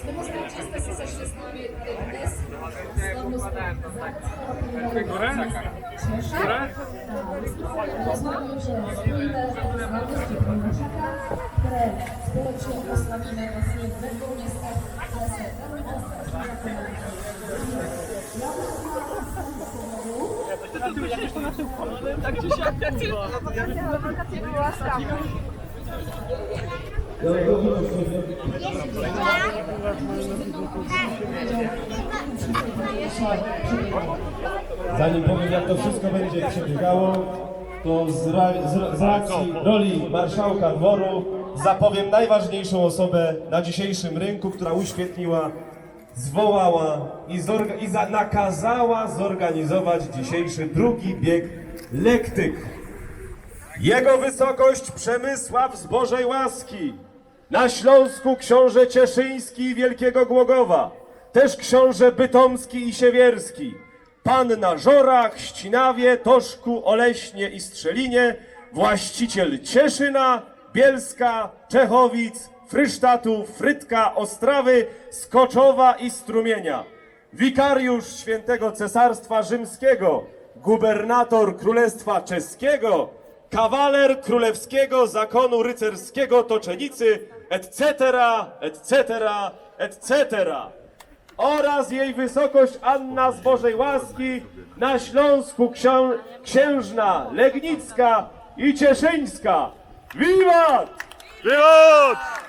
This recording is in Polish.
Sprawozdawczysta sesja śledztwowa jest Górę? Górę? Jakieś to na tyłku, tak czy siak. Ja na wakacje była sama. Zanim powiem, jak to wszystko będzie przebiegało, to z, ra, z, z racji roli marszałka dworu zapowiem najważniejszą osobę na dzisiejszym rynku, która uświetniła, zwołała i, zorga, i za, nakazała zorganizować dzisiejszy drugi bieg lektyk. Jego wysokość Przemysław z Bożej Łaski. Na Śląsku książę Cieszyński i Wielkiego Głogowa. Też książę Bytomski i Siewierski. Pan na Żorach, Ścinawie, Toszku, Oleśnie i Strzelinie. Właściciel Cieszyna, Bielska, Czechowic, Frysztatu, Frytka, Ostrawy, Skoczowa i Strumienia. Wikariusz Świętego Cesarstwa Rzymskiego, gubernator Królestwa Czeskiego, kawaler królewskiego zakonu rycerskiego Toczenicy, etc., etc., etc. Oraz jej wysokość Anna z Bożej Łaski na Śląsku ksią księżna Legnicka i Cieszyńska. Wiwat! Wywód!